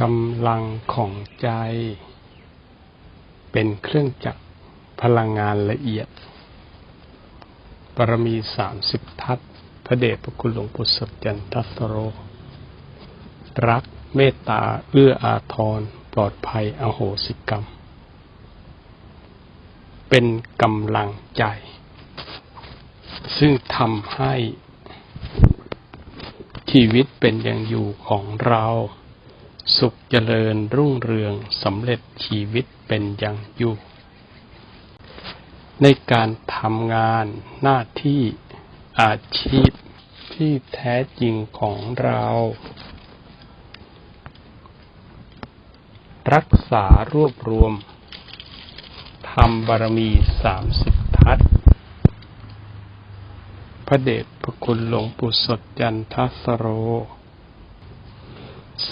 กำลังของใจ เป็นเครื่องจักรพลังงานละเอียดปรมีสามสิบทัศพระเดชพระคุณหลวงปู่สดจันทัสโร รักเมตตาเอื้ออาทร ปลอดภัยอโหสิกรรม เป็นกำลังใจ ซึ่งทำให้ชีวิตเป็นอย่างอยู่ของเรา สุขเจริญรุ่งเรืองสำเร็จชีวิตเป็นอย่างอยู่ ในการทำงานหน้าที่อาชีพที่แท้จริงของเรา รักษารวบรวมทำบารมีสามสิบทัศพระเดชพระคุณหลวงปู่สดจันทสโร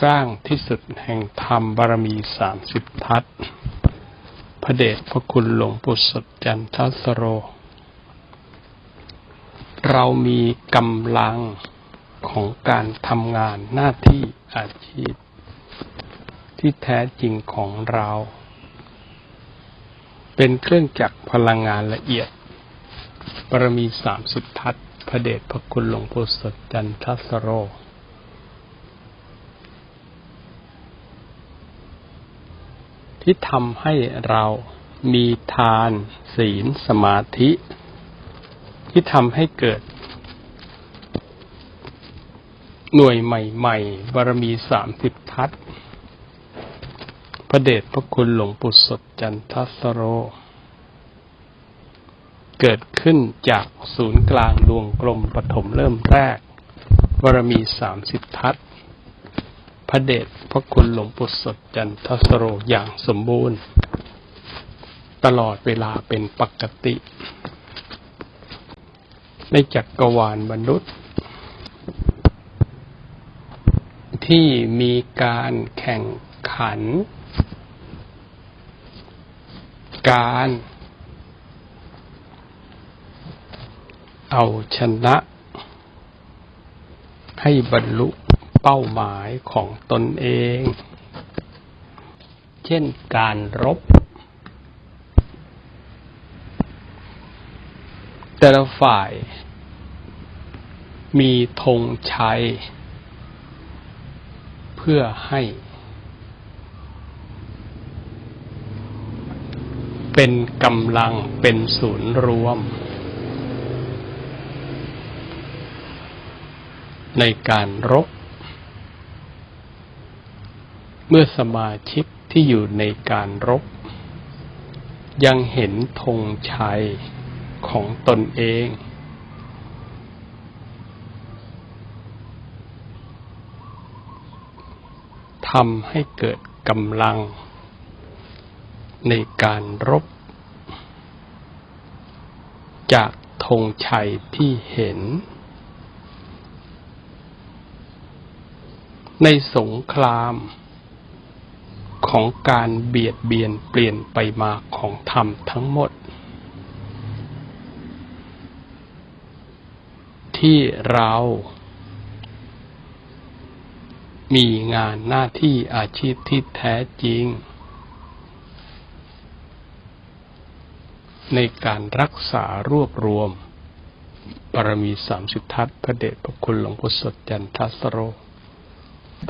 สร้างที่สุดแห่งธรรมบารมีสามสิบทัศพระเดชพระคุณหลวงปู่สดจันทสโร เรามีกำลังของการทำงานหน้าที่อาชีพ ที่แท้จริงของเรา เป็นเครื่องจักรพลังงานละเอียดบารมีสามสิบทัศพระเดชพระคุณหลวงปู่สดจันทสโร ที่ทำให้เรามีทานศีลสมาธิ ที่ทำให้เกิด หน่วยใหม่ๆบารมีสามสิบทัศพระเดชพระคุณหลวงปู่สดจันทสโร เกิดขึ้นจากศูนย์กลางดวงกลมปฐมเริ่มแรกบารมีสามสิบทัศน์ ระเดชพระคุณหลวงปู่สดจันทสโรอย่างสมบูรณ์ ตลอดเวลาเป็นปกติ ในจักรวาลมนุษย์ ที่มีการแข่งขัน การเอาชนะให้บรรลุ เป้าหมายของตนเอง เช่นการรบ แต่ละฝ่าย มีธงชัย เพื่อให้ เป็นกำลังเป็นศูนย์รวมในการรบ เมื่อสมาชิกที่อยู่ในการรบ ยังเห็นธงชัยของตนเอง ทำให้เกิดกำลัง ในการรบ จากธงชัยที่เห็น ในสงคราม ของการเบียดเบียนเปลี่ยนไปมาของธรรมทั้งหมด ที่เรามีงานหน้าที่อาชีพที่แท้จริง ในการรักษารวบรวมบารมีสามสิบทัศพระเดชพระคุณหลวงพ่อสดจันทสโร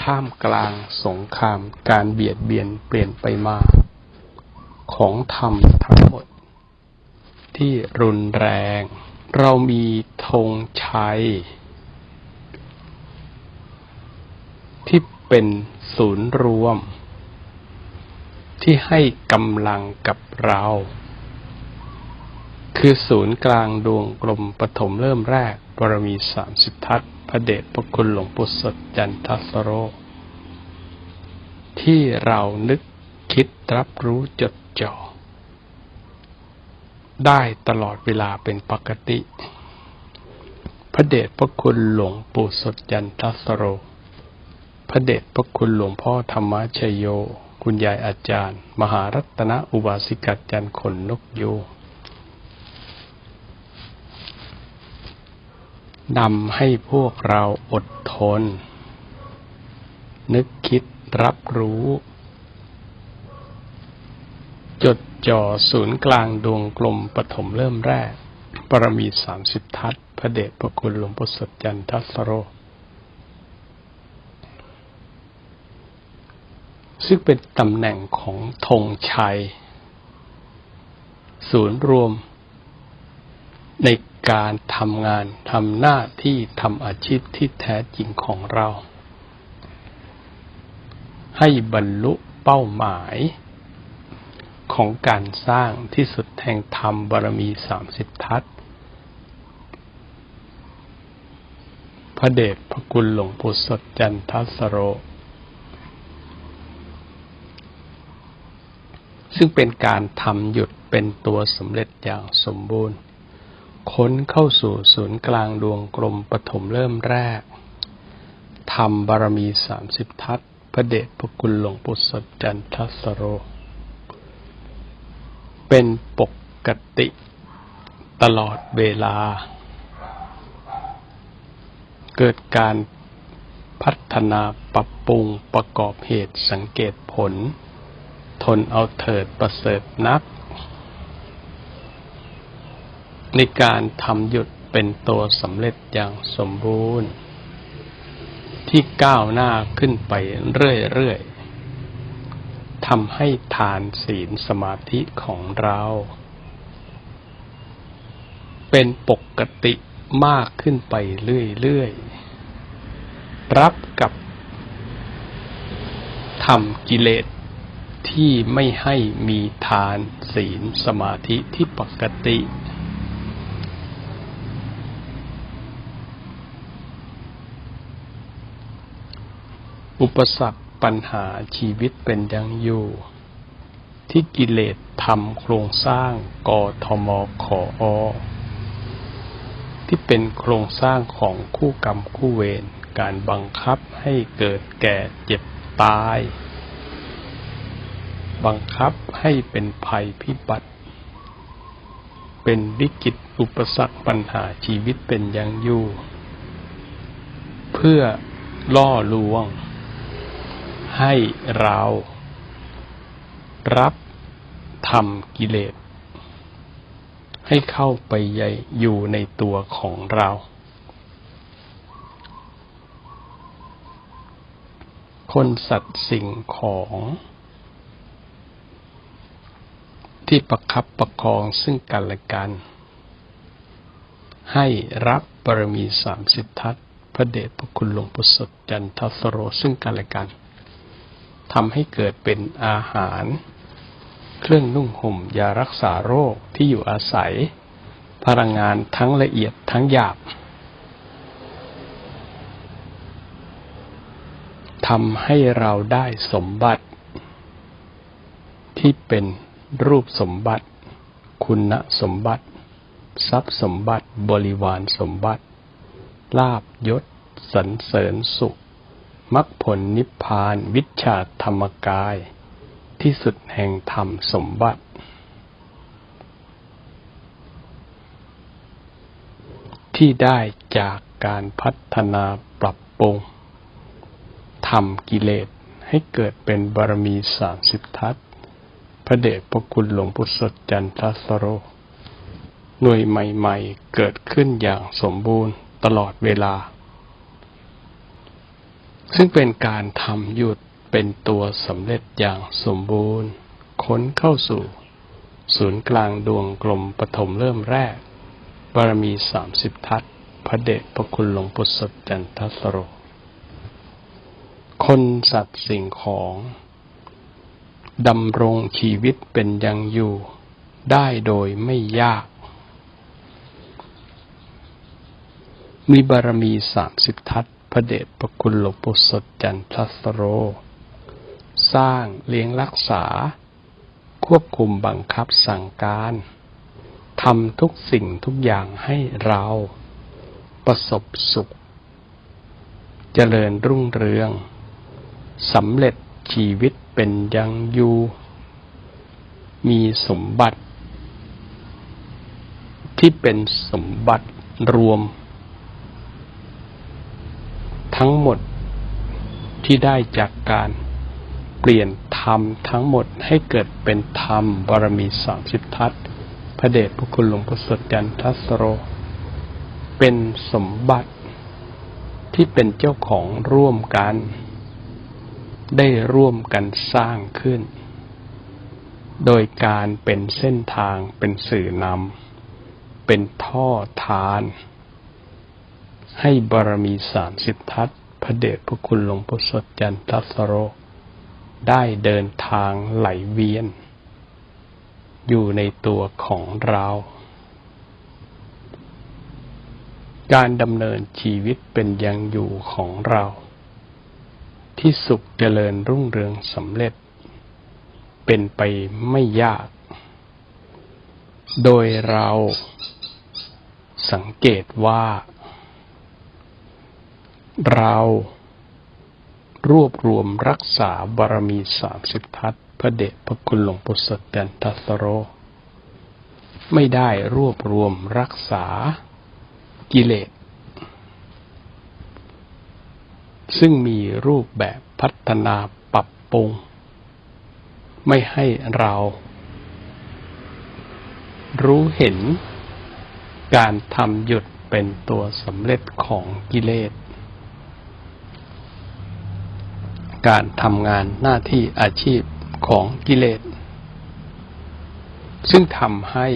ท่ามกลางสงครามการเบียดเบียนเปลี่ยนไปมา ของธรรมทั้งหมด ที่รุนแรง เรามีธงชัย ที่เป็นศูนย์รวม ที่ให้กำลังกับเรา คือศูนย์กลางดวงกลมปฐมเริ่มแรกบารมีสามสิบทัศน พระเดชพระคุณหลวงปู่สดจันทสโร ที่เรานึกคิดรับรู้จดจ่อ ได้ตลอดเวลาเป็นปกติ พระเดชพระคุณหลวงปู่สดจันทสโร พระเดชพระคุณหลวงพ่อธรรมชโย คุณยายอาจารย์ มหารัตนอุบาสิกาจันทร์ขนนกยูง นำให้พวกเราอดทน นึกคิดรับรู้ จดจ่อศูนย์กลางดวงกลมปฐมเริ่มแรก ปรมีสามสิบทัศพระเดชพระคุณหลวงพ่อสดจันทัสโร ซึ่งเป็นตำแหน่งของธงชัย ศูนย์รวมใน การทำงานทำหน้าที่ทำอาชีพที่แท้จริงของเรา ให้บรรลุเป้าหมายของการสร้างที่สุดแห่งธรรมบารมีสามสิบทัศพระเดชพระคุณหลวงปู่สดจันทัสโร ซึ่งเป็นการทำหยุดเป็นตัวสำเร็จอย่างสมบูรณ์ ค้นเข้าสู่ศูนย์กลางดวงกลมปฐมเริ่มแรกทำบารมีสามสิบทัศพระเดชพระคุณหลวงปู่สดจันทัสโร เป็นปกติตลอดเวลา เกิดการพัฒนาปรับปรุงประกอบเหตุสังเกตผล ทนเอาเถิดประเสริฐนัก ในการทำหยุดเป็นตัวสำเร็จอย่างสมบูรณ์ ที่ก้าวหน้าขึ้นไปเรื่อยๆทำให้ทานศีลสมาธิของเรา เป็นปกติมากขึ้นไปเรื่อยๆ รับกับทำกิเลสที่ไม่ให้มีทานศีลสมาธิที่ปกติ อุปสรรคปัญหาชีวิตเป็นยังอยู่ ที่กิเลสทำโครงสร้างกทมขออที่เป็นโครงสร้างของคู่กรรมคู่เวรการบังคับให้เกิดแก่เจ็บตาย บังคับให้เป็นภัยพิบัติ เป็นวิกฤตอุปสรรคปัญหาชีวิตเป็นอยังอยู่ เพื่อล่อลวง ให้เรา รับทำกิเลส ให้เข้าไปใหญ่อยู่ในตัวของเรา คนสัตว์สิ่งของ ที่ประคับประคองซึ่งกันและกัน ให้รับบารมีสามสิบทัศพระเดชพระคุณหลวงปู่สดจันทสโรซึ่งกันและกัน ทำให้เกิดเป็นอาหาร เครื่องนุ่งห่มยารักษาโรคที่อยู่อาศัย พลังงานทั้งละเอียดทั้งหยาบทำให้เราได้สมบัติ ที่เป็นรูปสมบัติ คุณสมบัติ ทรัพย์สมบัติบริวารสมบัติ ลาบยศ สรรเสริญสุข มรรคผลนิพพานวิชาธรรมกาย ที่สุดแห่งธรรมสมบัติ ที่ได้จากการพัฒนาปรับปรุงทำกิเลสให้เกิดเป็นบารมีสามสิบทัศพระเดชพระคุณหลวงพุทธสดจันทสโร หน่วยใหม่ ๆ เกิดขึ้นอย่างสมบูรณ์ตลอดเวลา ซึ่งเป็นการทำหยุดเป็นตัวสำเร็จอย่างสมบูรณ์ ค้นเข้าสู่ ศูนย์กลางดวงกลมปฐมเริ่มแรก บารมีสามสิบทัศพระเดชพระคุณหลวงพุทธสดจันทสโร คนสัตว์สิ่งของดำรงชีวิตเป็นยังอยู่ ได้โดยไม่ยาก มีบารมีสามสิบทัศ พระเดชพระคุณหลวงปู่สดจันทสโร สร้างเลี้ยงรักษา ควบคุมบังคับสั่งการทำทุกสิ่งทุกอย่างให้เรา ประสบสุข เจริญรุ่งเรืองสำเร็จชีวิตเป็นยังอยู่ มีสมบัติ ที่เป็นสมบัติรวม ทั้งหมดที่ได้จากการเปลี่ยนธรรมทั้งหมดให้เกิดเป็นธรรมบารมีสามสิบทัศพระเดชพระคุณหลวงพ่อสดจันทัสโร เป็นสมบัติที่เป็นเจ้าของร่วมกัน ได้ร่วมกันสร้างขึ้น โดยการเป็นเส้นทางเป็นสื่อนำเป็นท่อทาน ให้บารมีสามสิบทัศพระเดชพระคุณหลวงพ่อสดจันทัสโร ได้เดินทางไหลเวียน อยู่ในตัวของเรา การดำเนินชีวิตเป็นยังอยู่ของเรา ที่สุขเจริญรุ่งเรืองสำเร็จ เป็นไปไม่ยาก โดยเราสังเกตว่า เรารวบรวมรักษาบารมีสามสิบทัศพระเดชพระคุณหลวงปู่สดแตนทัสโร ไม่ได้รวบรวมรักษากิเลส ซึ่งมีรูปแบบพัฒนาปรับปรุง ไม่ให้เรา รู้เห็นการทำหยุดเป็นตัวสำเร็จของกิเลส การทำงานหน้าที่อาชีพของกิเลส ซึ่งทำให้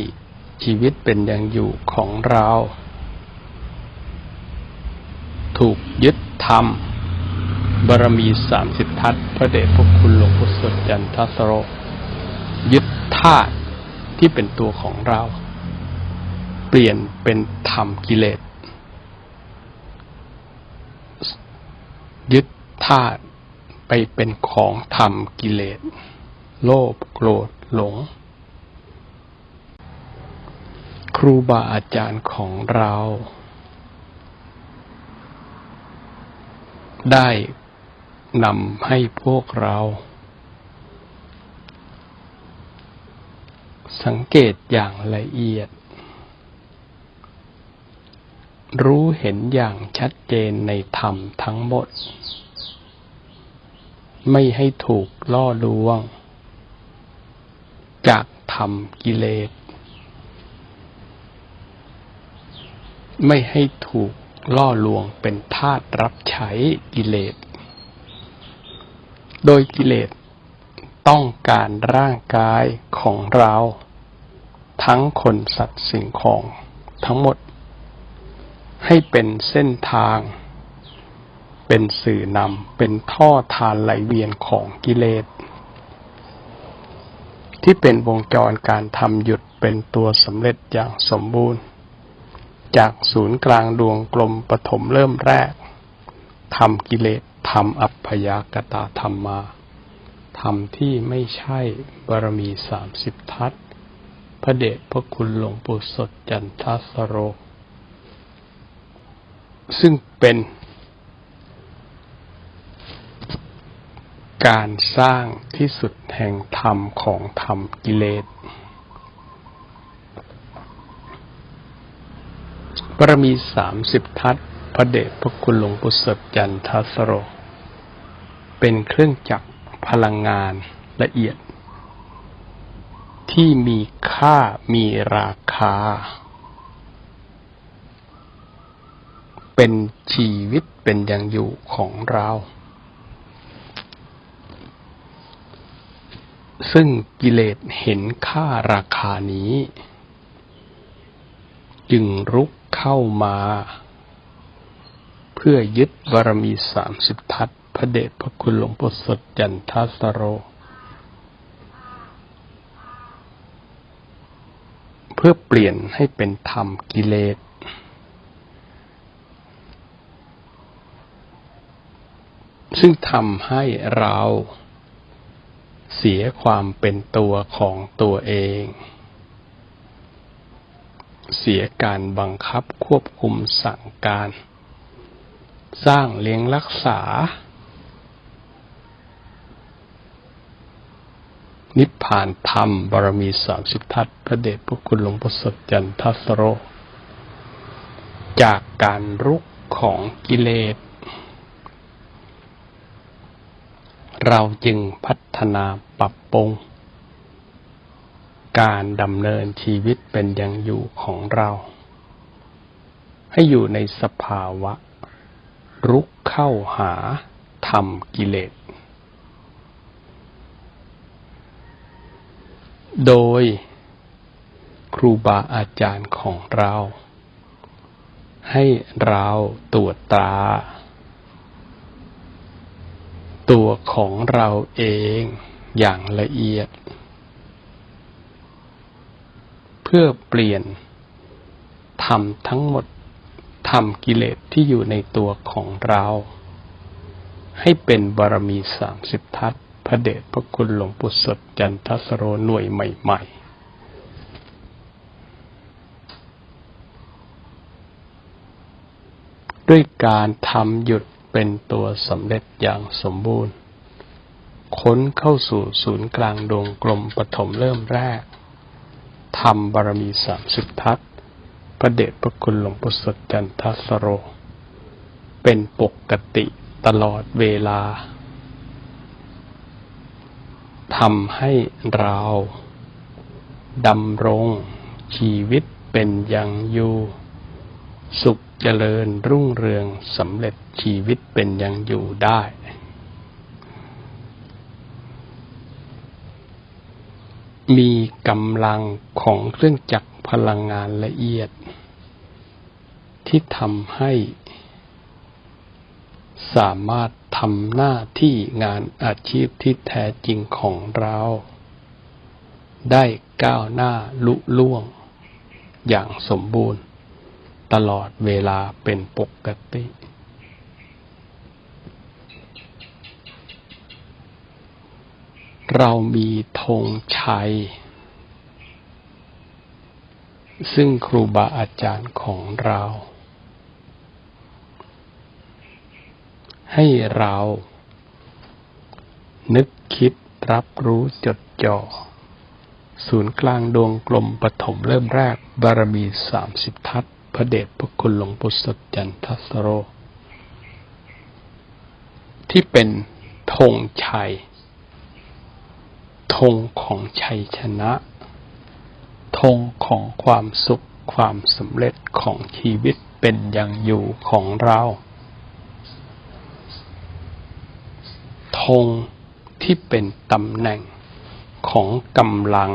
ชีวิตเป็นอย่างอยู่ของเรา ถูกยึดทำบารมีสามสิบทัศพระเดชพระคุณหลวงพุทธสดจันทสโร ยึดธาตุที่เป็นตัวของเรา เปลี่ยนเป็นธรรมกิเลส ยึดธาตุ ไปเป็นของธรรมกิเลส โลภโกรธหลง ครูบาอาจารย์ของเรา ได้นำให้พวกเรา สังเกตอย่างละเอียด รู้เห็นอย่างชัดเจนในธรรมทั้งหมด ไม่ให้ถูกล่อลวง จากธรรมกิเลส ไม่ให้ถูกล่อลวงเป็นทาสรับใช้กิเลส โดยกิเลสต้องการร่างกายของเรา ทั้งคนสัตว์สิ่งของทั้งหมด ให้เป็นเส้นทาง เป็นสื่อนำเป็นท่อทานไหลเวียนของกิเลส ที่เป็นวงจรการทำหยุดเป็นตัวสำเร็จอย่างสมบูรณ์ จากศูนย์กลางดวงกลมปฐมเริ่มแรกทำกิเลสทำอัพพยากตาธรรมมาทำที่ไม่ใช่บารมีสามสิบทัศพระเดชพระคุณหลวงปู่สดจันทสโร ซึ่งเป็น การสร้างที่สุดแห่งธรรมของธรรมกิเลสบารมีสามสิบทัศพระเดชพระคุณหลวงปู่สดจันทัสโร เป็นเครื่องจักรพลังงานละเอียด ที่มีค่ามีราคา เป็นชีวิตเป็นอย่างอยู่ของเรา ซึ่งกิเลสเห็นค่าราคานี้ จึงรุกเข้ามา เพื่อยึดบารมีสามสิบทัศน์พระเดชพระคุณหลวงปู่สดจันทสโร เพื่อเปลี่ยนให้เป็นธรรมกิเลสซึ่งทำให้เรา เสียความเป็นตัวของตัวเอง เสียการบังคับควบคุมสั่งการ สร้างเลี้ยงรักษา นิพพานธรรมบารมีสามสิบทัศพระเดชพระคุณหลวงพ่อสดจันทัสโร จากการรุกของกิเลส เราจึงพัฒนาปรับปรุง การดำเนินชีวิตเป็นอย่างอยู่ของเรา ให้อยู่ในสภาวะ รุกเข้าหาธรรมกิเลส โดยครูบาอาจารย์ของเรา ให้เราตรวจตา ตัวของเราเองอย่างละเอียด เพื่อเปลี่ยนธรรมทั้งหมดธรรมกิเลสที่อยู่ในตัวของเรา ให้เป็นบารมีสามสิบทัศพระเดชพระคุณหลวงปู่สดจันทสโรหน่วยใหม่ ๆด้วยการทำหยุด เป็นตัวสำเร็จอย่างสมบูรณ์ ค้นเข้าสู่ศูนย์กลางดวงกลมปฐมเริ่มแรกทำบารมีสามสิบทัศพระเดชพระคุณหลวงปู่สดจันทสโร เป็นปกติตลอดเวลาทำให้เราดำรงชีวิตเป็นอย่างอยู่ สุข เจริญรุ่งเรืองสำเร็จชีวิตเป็นอย่างอยู่ได้ มีกำลังของเครื่องจักรพลังงานละเอียด ที่ทำให้ สามารถทำหน้าที่งานอาชีพที่แท้จริงของเรา ได้ก้าวหน้าลุล่วง อย่างสมบูรณ์ ตลอดเวลาเป็นปกติ เรามีธงชัย ซึ่งครูบาอาจารย์ของเรา ให้เรานึกคิดรับรู้จดจ่อ ศูนย์กลางดวงกลมปฐมเริ่มแรกบารมีสามสิบทัศ ระเดชพระคุณหลวงปู่สดจันทสโร ที่เป็นธงชัยธงของชัยชนะธงของความสุขความสำเร็จของชีวิตเป็นอย่างอยู่ของเราธงที่เป็นตำแหน่งของกำลัง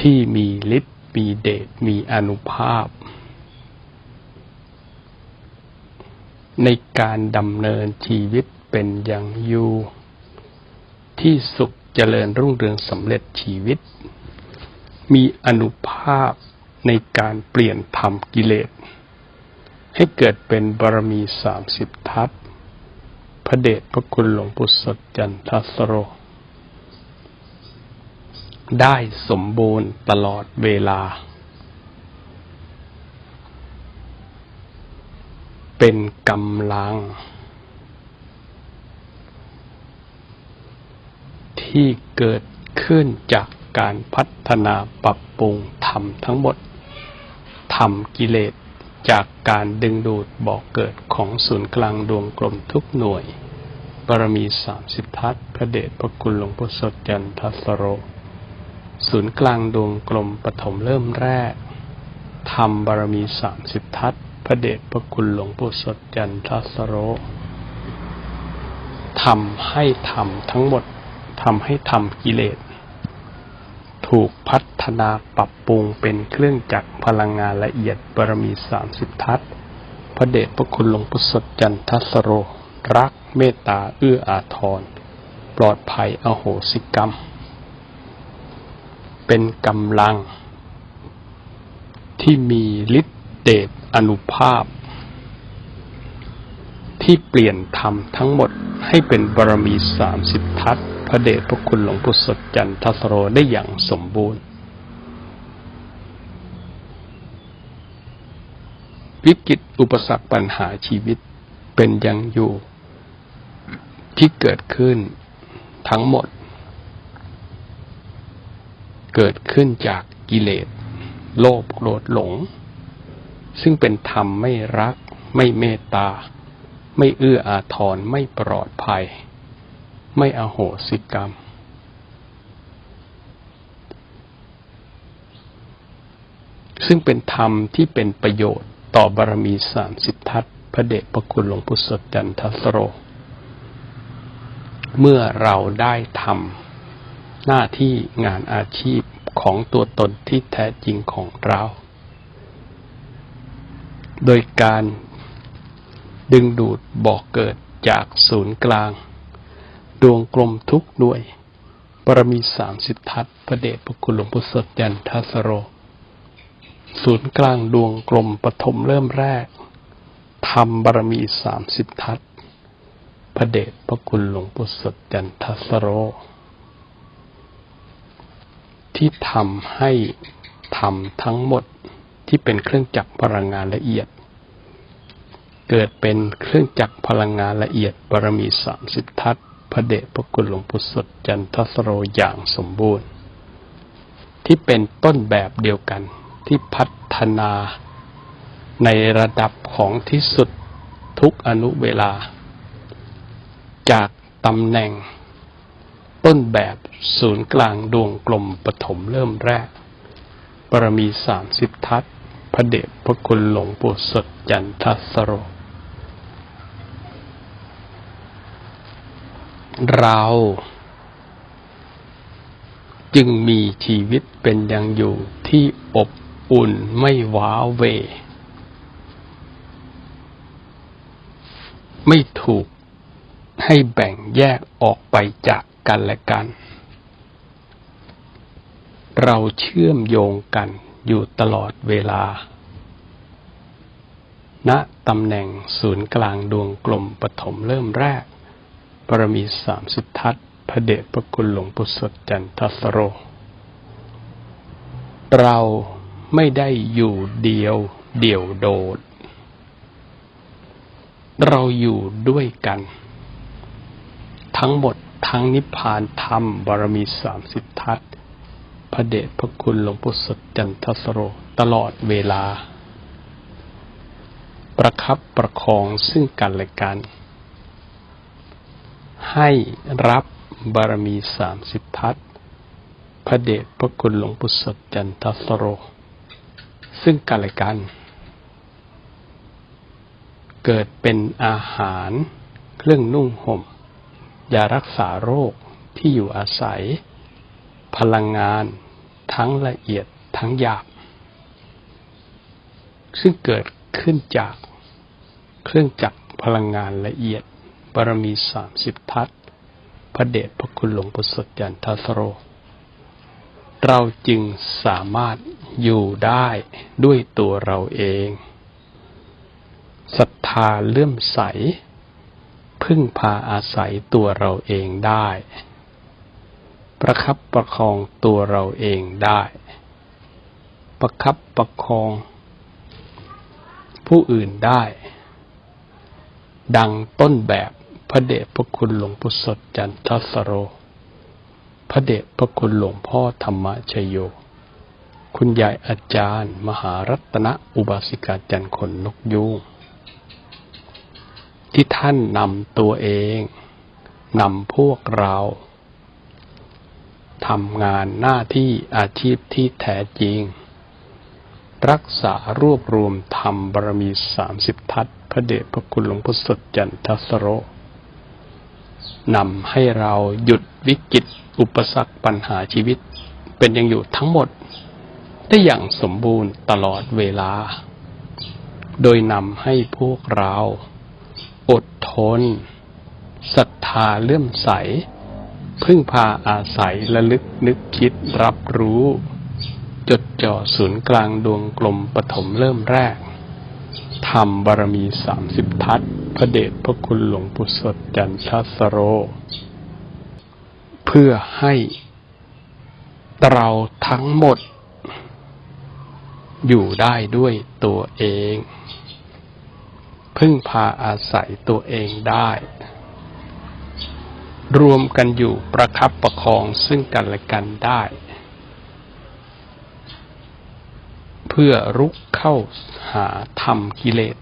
ที่มีฤทธิ์ มีเดชมีอนุภาพ ในการดำเนินชีวิตเป็นอย่างอยู่ที่สุขเจริญรุ่งเรืองสำเร็จชีวิต มีอนุภาพในการเปลี่ยนธรรมกิเลส ให้เกิดเป็นบารมีสามสิบทัศพระเดชพระคุณหลวงปู่สดจันทสโร ได้สมบูรณ์ตลอดเวลา เป็นกำลัง ที่เกิดขึ้นจากการพัฒนาปรับปรุงธรรมทั้งหมดธรรมกิเลสจากการดึงดูดบอกเกิดของศูนย์กลางดวงกลมทุกหน่วย บารมีสามสิบทัศพระเดชพระคุณหลวงพ่อสดจันทสโร ศูนย์กลางดวงกลมปฐมเริ่มแรกทำบารมีสามสิบทัศพระเดชพระคุณหลวงปู่สดจันทสโรทำให้ธรรมทั้งหมดทำให้ธรรมกิเลส ถูกพัฒนาปรับปรุงเป็นเครื่องจักรพลังงานละเอียดบารมีสามสิบทัศพระเดชพระคุณหลวงปู่สดจันทสโร รักเมตตาเอื้ออาทร ปลอดภัยอโหสิกรรม เป็นกำลัง ที่มีฤทธิเดชอนุภาพ ที่เปลี่ยนธรรมทั้งหมดให้เป็นบารมีสามสิบทัศพระเดชพระคุณหลวงปู่สดจันทสโรได้อย่างสมบูรณ์ วิกฤตอุปสรรคปัญหาชีวิตเป็นอย่างอยู่ ที่เกิดขึ้นทั้งหมด เกิดขึ้นจากกิเลส โลภโกรธหลง ซึ่งเป็นธรรมไม่รัก ไม่เมตตา ไม่เอื้ออาทรไม่ปลอดภัย ไม่อโหสิกรรม ซึ่งเป็นธรรมที่เป็นประโยชน์ต่อบารมีสามสิบทัศน์พระเดชพระคุณหลวงพุทธสดจันทสโร เมื่อเราได้ทำ หน้าที่งานอาชีพของตัวตนที่แท้จริงของเรา โดยการดึงดูดบอกเกิดจากศูนย์กลาง ดวงกลมทุกหน่วยบารมีสามสิบทัศพระเดชพระคุณหลวงพุทธสดยันทัสโร ศูนย์กลางดวงกลมปฐมเริ่มแรกทำบารมีสามสิบทัศพระเดชพระคุณหลวงพุทธสดยันทัสโร ที่ทำให้ทำทั้งหมดที่เป็นเครื่องจักรพลังงานละเอียด เกิดเป็นเครื่องจักรพลังงานละเอียดบารมีสามสิบทัศพระเดชพระคุณหลวงพุทธสดจันทสโรอย่างสมบูรณ์ ที่เป็นต้นแบบเดียวกันที่พัฒนาในระดับของที่สุดทุกอนุเวลา จากตำแหน่ง ต้นแบบ ศูนย์กลางดวงกลมปฐมเริ่มแรกบารมีสามสิบทัศพระเดชพระคุณหลวงปู่สดจันทสโร เราจึงมีชีวิตเป็นอย่างอยู่ที่อบอุ่นไม่ว้าเว ไม่ถูกให้แบ่งแยกออกไปจากกันและกัน เราเชื่อมโยงกันอยู่ตลอดเวลา ณตำแหน่งศูนย์กลางดวงกลมปฐมเริ่มแรก ปรมีสามสิบทัศน์พระเดชพระคุณหลวงปู่สดจันทสโร เราไม่ได้อยู่เดียวเดี่ยวโดด เราอยู่ด้วยกัน ทั้งหมดทั้งนิพพานธรรมบารมีสามสิบทัศน์ พระเดชพระคุณหลวงปู่สดจันทสโรตลอดเวลา ประคับประคองซึ่งกันและกัน ให้รับบารมีสามสิบทัศพระเดชพระคุณหลวงปู่สดจันทสโร ซึ่งกันและกัน เกิดเป็นอาหารเครื่องนุ่งห่มยารักษาโรคที่อยู่อาศัย พลังงานทั้งละเอียดทั้งหยาบ ซึ่งเกิดขึ้นจากเครื่องจักรพลังงานละเอียดบารมีสามสิบทัศพระเดชพระคุณหลวงปู่สดยันทัสโร เราจึงสามารถอยู่ได้ด้วยตัวเราเองศรัทธาเลื่อมใส พึ่งพาอาศัยตัวเราเองได้ ประคับประคองตัวเราเองได้ ประคับประคอง ผู้อื่นได้ ดังต้นแบบพระเดชพระคุณหลวงปู่สดจันทสโร พระเดชพระคุณหลวงพ่อธรรมชโย คุณยายอาจารย์ มหารัตนอุบาสิกาจันขนนกยูงที่ท่านนำตัวเองนำพวกเรา ทำงานหน้าที่อาชีพที่แท้จริง รักษารวบรวมธรรมบารมีสามสิบทัศพระเดชพระคุณหลวงพุทธสดจันทสโรนำให้เราหยุดวิกฤตอุปสรรคปัญหาชีวิต เป็นยังอยู่ทั้งหมด ได้อย่างสมบูรณ์ตลอดเวลา โดยนำให้พวกเรา อดทนศรัทธาเลื่อมใส พึ่งพาอาศัยระลึกนึกคิดรับรู้ จดจ่อศูนย์กลางดวงกลมปฐมเริ่มแรกทำบารมีสามสิบทัศพระเดชพระคุณหลวงปู่สดจันทสโร เพื่อให้เราทั้งหมด อยู่ได้ด้วยตัวเอง พึ่งพาอาศัยตัวเองได้ รวมกันอยู่ประคับประคองซึ่งกันและกันได้ เพื่อรุกเข้าหาธรรมกิเลส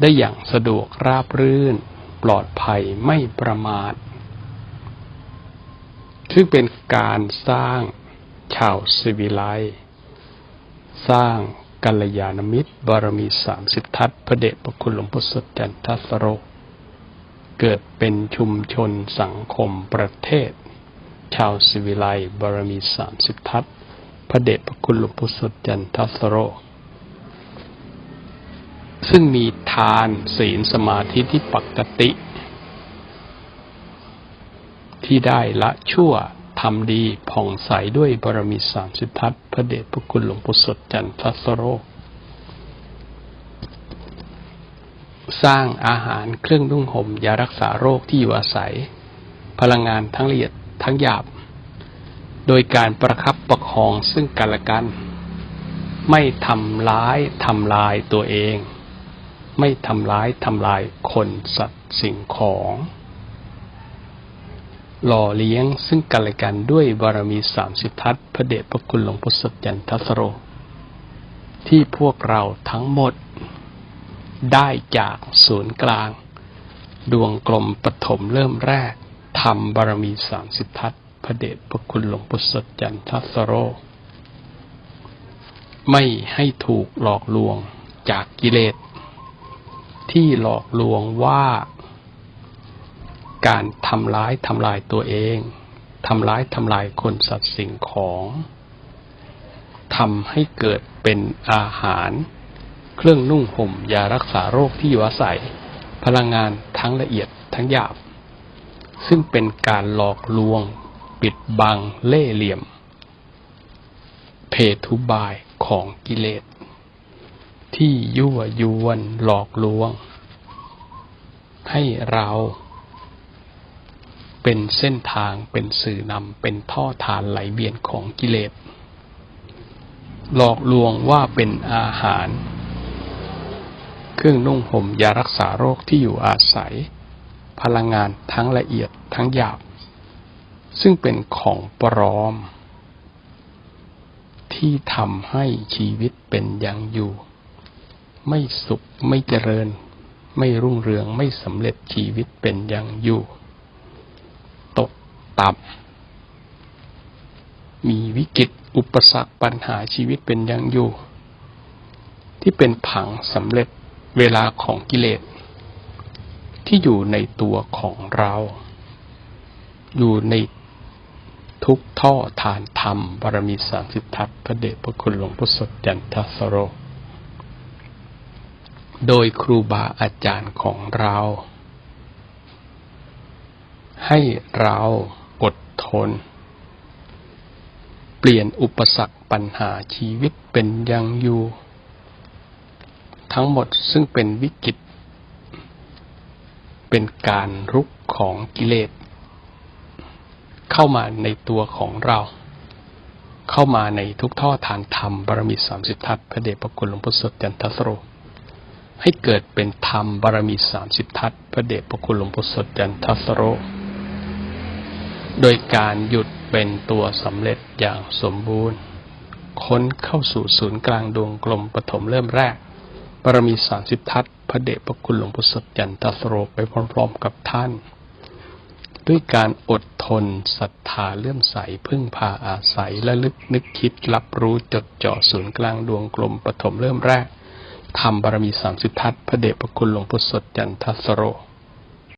ได้อย่างสะดวกราบรื่น ปลอดภัยไม่ประมาทซึ่งเป็นการสร้างชาวสวิไลสร้างกัลยาณมิตรบารมีสามสิบทัศพระเดชพระคุณหลวงพ่อสดจันทสโร เกิดเป็นชุมชนสังคมประเทศ ชาวสิวิไลบารมีสามสิบทัศพระเดชพระคุณหลวงพ่อสดจันทสโร ซึ่งมีทานศีลสมาธิที่ปกติ ที่ได้ละชั่วทำดีผ่องใสด้วยบารมีสามสิบทัศพระเดชพระคุณหลวงปู่สดจันทสโร สร้างอาหารเครื่องนุ่งห่มยารักษาโรคที่อยู่อาศัย พลังงานทั้งละเอียดทั้งหยาบ โดยการประคับประคองซึ่งกันและกัน ไม่ทำร้ายทำลายตัวเอง ไม่ทำร้ายทำลายคนสัตว์สิ่งของ หล่อเลี้ยงซึ่งกันและกันด้วยบารมีสามสิบทัศพระเดชพระคุณหลวงพุทธจันทสโร ที่พวกเราทั้งหมด ได้จากศูนย์กลาง ดวงกลมปฐมเริ่มแรกทำบารมีสามสิบทัศพระเดชพระคุณหลวงพุทธจันทัสโร ไม่ให้ถูกหลอกลวงจากกิเลส ที่หลอกลวงว่า การทำร้ายทำลายตัวเองทำร้ายทำลายคนสัตว์สิ่งของทำให้เกิดเป็นอาหาร เครื่องนุ่งห่มยารักษาโรคที่อยู่อาศัย พลังงานทั้งละเอียดทั้งหยาบ ซึ่งเป็นการหลอกลวง ปิดบังเล่เหลี่ยม เพทุบายของกิเลส ที่ยั่วยวนหลอกลวง ให้เราเป็นเส้นทางเป็นสื่อนำเป็นท่อทานไหลเวียนของกิเลส หลอกลวงว่าเป็นอาหาร รื่องนุ่งห่มยารักษาโรคที่อยู่อาศัย พลังงานทั้งละเอียดทั้งหยาบ ซึ่งเป็นของปลอม ที่ทำให้ชีวิตเป็นอย่างอยู่ ไม่สุขไม่เจริญ ไม่รุ่งเรืองไม่สำเร็จชีวิตเป็นอย่างอยู่ ตกต่ำมีวิกฤตอุปสรรคปัญหาชีวิตเป็นอย่างอยู่ที่เป็นผังสำเร็จ เวลาของกิเลส ที่อยู่ในตัวของเรา อยู่ในทุกท่อทานธรรมบารมีสามสิบทัศพระเดชพระคุณหลวงพ่อสดจันทสโร โดยครูบาอาจารย์ของเรา ให้เราอดทน เปลี่ยนอุปสรรคปัญหาชีวิตเป็นยังอยู่ ทั้งหมดซึ่งเป็นวิกฤต เป็นการรุกของกิเลส เข้ามาในตัวของเรา เข้ามาในทุกท่อทางธรรมบารมีสามสิบทัศพระเดชพระคุณหลวงพ่อสดจันทสโร ให้เกิดเป็นธรรมบารมีสามสิบทัศพระเดชพระคุณหลวงพ่อสดจันทสโร โดยการหยุดเป็นตัวสำเร็จอย่างสมบูรณ์ ค้นเข้าสู่ศูนย์กลางดวงกลมปฐมเริ่มแรก บารมีสามสิบทัศพระเดชพระคุณหลวงพ่สดยันตสโรไปพร้อมๆกับท่าน ด้วยการอดทนศรัทธาเลื่อมใสพึ่งพาอาศัยและลึกนึกคิดรับรู้จดจ่อศูนย์กลางดวงกลมปฐมเริ่มแรกทำบารมีสามสิบทัศพระเดชพระคุณหลวงพ่สดยันทสโร